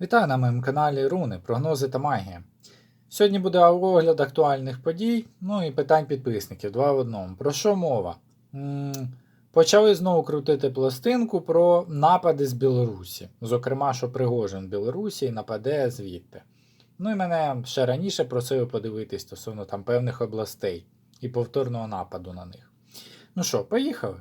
Вітаю на моєму каналі Руни, прогнози та магія. Сьогодні буде огляд актуальних подій, ну і питань підписників два в одному. Про що мова? М, Почали знову крутити пластинку про напади з Білорусі. Зокрема, що Пригожин в Білорусі нападе звідти. Ну і мене ще раніше просили подивитись стосовно там певних областей і повторного нападу на них. Ну що, поїхали?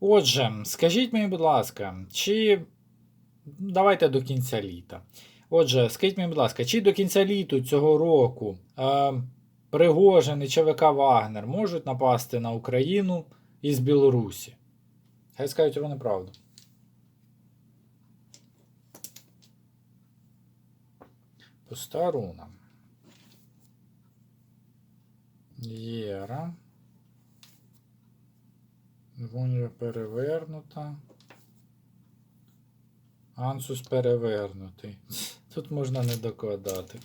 Отже, скажіть мені, будь ласка, чи. Давайте до кінця літа. Отже, скажіть мені, будь ласка, чи до кінця літу цього року е, Пригожин і ЧВК Вагнер можуть напасти на Україну із Білорусі? Хай скажуть вони правду. Пуста руна. Єра. Вунья перевернута. Ансус перевернутий. Тут можна не докладати.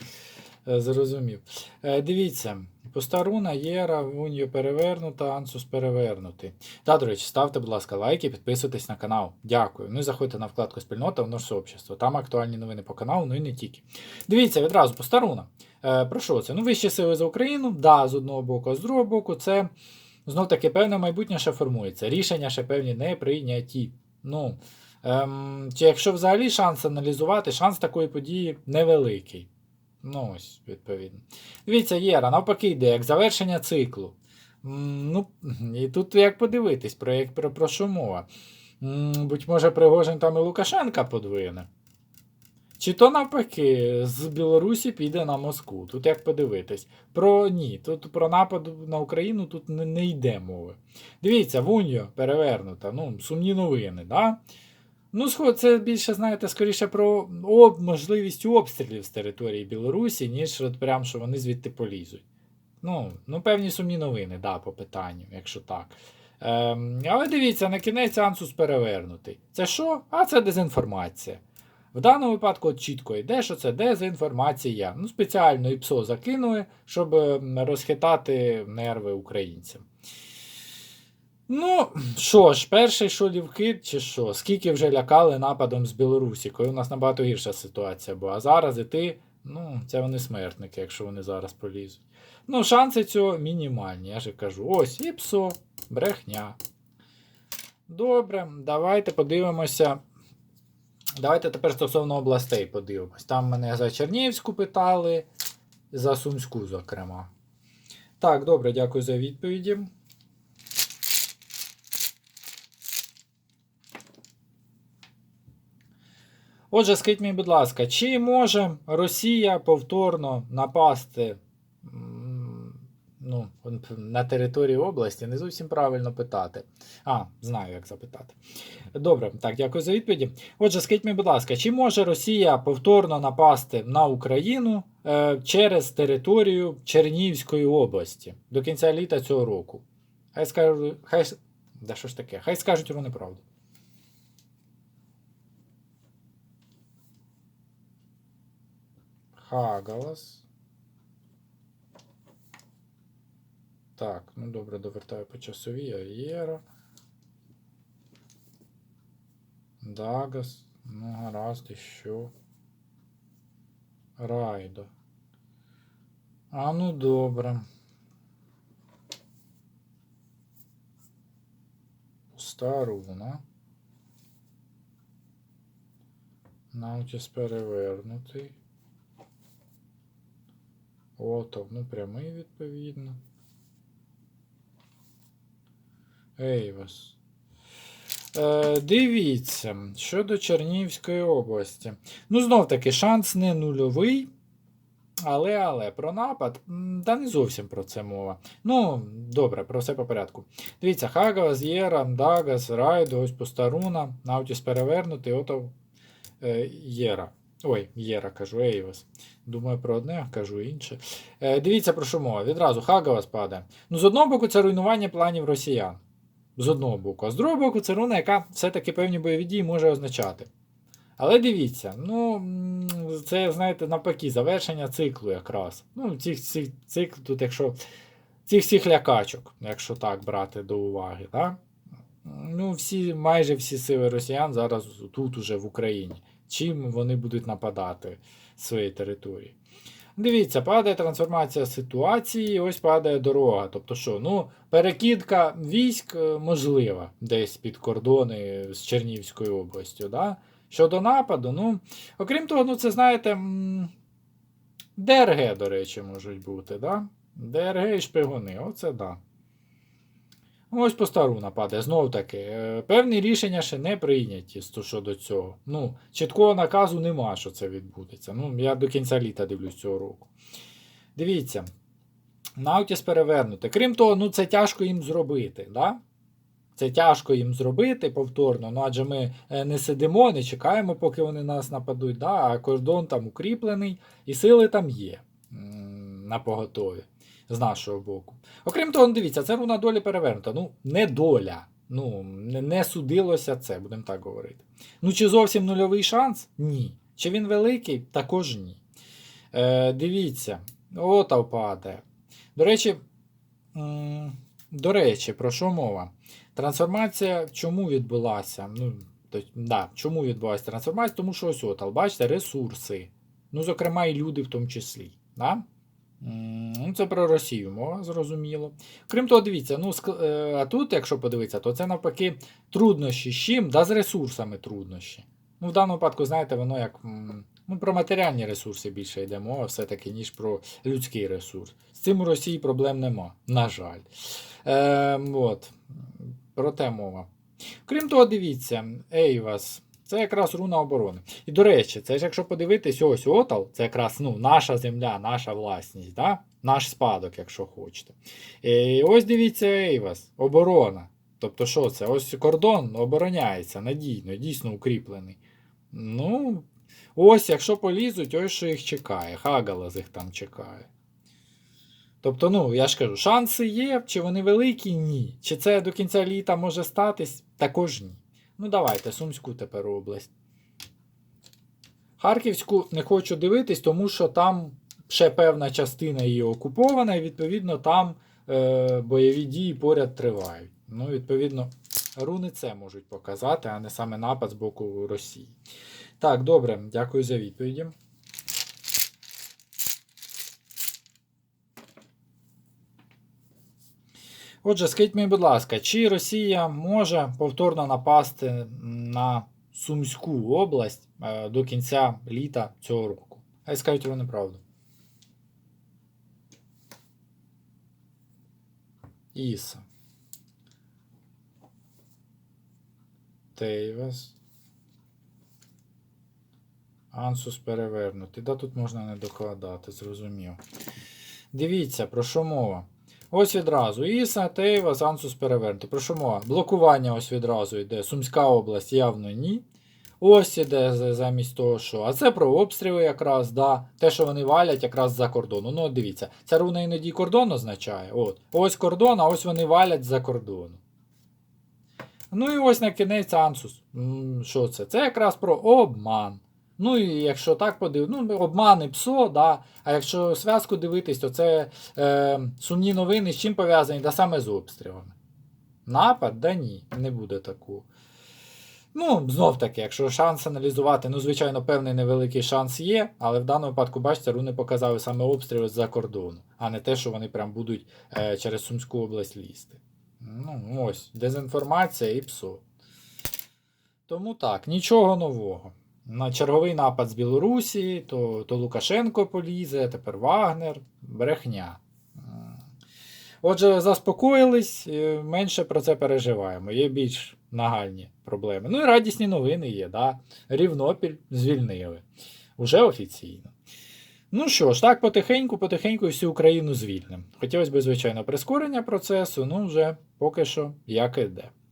Е, Зрозумів. Е, Дивіться, постаруна, Єра, Вуньо перевернута, Ансус перевернутий. Та, до речі, ставте, будь ласка, лайки, підписуйтесь на канал. Дякую. Ну і заходьте на вкладку спільнота в наше сообщество. Там актуальні новини по каналу, ну і не тільки. Дивіться, відразу постаруна. Е, Про що це? Ну, вищі сили за Україну, да, з одного боку, а з другого боку, це знов таки певне майбутнє ще формується. Рішення ще певні не прийняті. Ну, ем, чи якщо взагалі шанс аналізувати, шанс такої події невеликий. Ну, ось, відповідно. Дивіться, Єра, навпаки, йде, як завершення циклу. Ну, і тут як подивитись, про, як, про, про що мова. Будь може, Пригожин там і Лукашенка подвине. Чи то навпаки, з Білорусі піде на Москву. Тут як подивитись. Про ні, тут про напад на Україну тут не, не йде мови. Дивіться, Вуньо перевернута. Ну, сумні новини, да? Ну, це більше, знаєте, скоріше про об, можливість обстрілів з території Білорусі, ніж от прям, що вони звідти полізуть. Ну, ну певні сумні новини, да, по питанню, якщо так. Ем, але дивіться, на кінець Ансус перевернутий. Це що? А це дезінформація. В даному випадку чітко йде, що це дезінформація. Ну, спеціально ІПСО закинули, щоб ем, розхитати нерви українцям. Ну, що ж, перший шолівкит чи що? Скільки вже лякали нападом з Білорусі, коли у нас набагато гірша ситуація була. А зараз і ти, ну, це вони смертники, якщо вони зараз полізуть. Ну, шанси цього мінімальні, я же кажу. Ось, і псо, брехня. Добре, давайте подивимося. Давайте тепер стосовно областей подивимось. Там мене за Чернігівську питали, за Сумську, зокрема. Так, добре, дякую за відповіді. Отже, скажіть мені, будь ласка, чи може Росія повторно напасти ну, на територію області? Не зовсім правильно питати. А, знаю, як запитати. Добре, так, дякую за відповіді. Отже, скажіть мені, будь ласка, чи може Росія повторно напасти на Україну е, через територію Чернігівської області до кінця літа цього року? Хай скажуть, хай, да що ж таке? Хай скажуть вони правду. Хагалас. Так, ну добре, довертаю по часовій. Аєра. Дагас. Ну, гаразд, і що? Райдо. А ну добре. Пуста руна. Наутіс перевернутий. Отов, ну прямий відповідно. Ейвас. Е, дивіться, щодо Чернігівської області. Ну, знов таки, шанс не нульовий. Але, але, про напад, та не зовсім про це мова. Ну, добре, про все по порядку. Дивіться, Хагас, Єра, Дагас, Райдо, ось Постаруна, Наутіс перевернутий, ото е, Єра. Ой, Єра, кажу, Ейвас. Думаю про одне, кажу інше. Е, дивіться, про що мова. Відразу Хагавас падає. Ну, з одного боку, це руйнування планів росіян. З одного боку. А з другого боку, це руна, яка все-таки певні бойові дії може означати. Але дивіться, ну, це, знаєте, навпаки, завершення циклу якраз. Ну, цих, цих цикл тут, якщо цих всіх лякачок, якщо так брати до уваги. Да? Ну, всі, майже всі сили росіян зараз тут, уже в Україні. Чим вони будуть нападати своєї території? Дивіться, падає трансформація ситуації, ось падає дорога. Тобто, що, ну, перекидка військ е, можлива десь під кордони з Чернівською областю. Да? Щодо нападу, ну, окрім того, ну, це знаєте, ДРГ, до речі, можуть бути. Да? ДРГ і шпигуни, оце да. Ось по стару нападе. Знов таки, е, певні рішення ще не прийняті щодо цього. Ну, чіткого наказу нема, що це відбудеться. Ну, я до кінця літа дивлюсь цього року. Дивіться. Наутіс перевернути. Крім того, ну це тяжко їм зробити. Да? Це тяжко їм зробити повторно, ну адже ми е, не сидимо, не чекаємо, поки вони нас нападуть, да? а кордон там укріплений, і сили там є на поготові з нашого боку. Окрім того, ну, дивіться, це руна долі перевернута. Ну, не доля. Ну, не, судилося це, будемо так говорити. Ну, чи зовсім нульовий шанс? Ні. Чи він великий? Також ні. Е, дивіться, ота впаде. До речі, до речі, про що мова? Трансформація чому відбулася? Ну, то, да, чому відбулася трансформація? Тому що ось отал, бачите, ресурси. Ну, зокрема, і люди в тому числі. Да? Ну, це про Росію мова, зрозуміло. Крім того, дивіться, ну, е, а тут, якщо подивитися, то це навпаки труднощі з чим? Да, з ресурсами труднощі. Ну, в даному випадку, знаєте, воно як ну, про матеріальні ресурси більше йде мова, все-таки, ніж про людський ресурс. З цим у Росії проблем нема, на жаль. Е, от, про те мова. Крім того, дивіться, Ейвас. Це якраз руна оборони. І до речі, це ж якщо подивитись, ось Отал, це якраз ну, наша земля, наша власність, да? наш спадок, якщо хочете. І ось дивіться, Ейвас, оборона. Тобто, що це? Ось кордон обороняється надійно, дійсно укріплений. Ну, ось, якщо полізуть, ось що їх чекає. Хагалас їх там чекає. Тобто, ну, я ж кажу, шанси є, чи вони великі? Ні. Чи це до кінця літа може статись? Також ні. Ну, давайте, Сумську тепер область. Харківську не хочу дивитись, тому що там ще певна частина її окупована, і відповідно там е, бойові дії поряд тривають. Ну, відповідно, руни це можуть показати, а не саме напад з боку Росії. Так, добре, дякую за відповіді. Отже, скажіть мені, будь ласка, чи Росія може повторно напасти на Сумську область е, до кінця літа цього року? Хай скажуть вони правду. Іса. Тейвас. Ансус перевернутий. Да тут можна не докладати, зрозумів. Дивіться, про що мова. Ось відразу. Іса, Тейвас, Ансус перевернутий. Про що мова? Блокування ось відразу йде. Сумська область явно ні. Ось іде замість того, що. А це про обстріли якраз, да. Те, що вони валять якраз за кордону. Ну, от дивіться, ця руна іноді кордон означає. От. Ось кордон, а ось вони валять за кордону. Ну і ось на кінець Ансус. Що це? Це якраз про обман. Ну і якщо так подивитися, ну, обман і ПСО, да. а якщо зв'язку дивитись, то це е, сумні новини з чим пов'язані, да саме з обстрілами. Напад? Да ні, не буде такого. Ну, знов таки, якщо шанс аналізувати, ну, звичайно, певний невеликий шанс є, але в даному випадку, бачите, руни показали саме обстріли з-за кордону, а не те, що вони прям будуть е, через Сумську область лізти. Ну, ось, дезінформація і ПСО. Тому так, нічого нового. На черговий напад з Білорусі, то, то Лукашенко полізе, тепер Вагнер, брехня. Отже, заспокоїлись, е, менше про це переживаємо. Є більш нагальні проблеми. Ну і радісні новини є, да? Рівнопіль звільнили. Уже офіційно. Ну що ж, так, потихеньку, потихеньку всю Україну звільнимо. Хотілося б, звичайно, прискорення процесу, ну вже поки що як іде.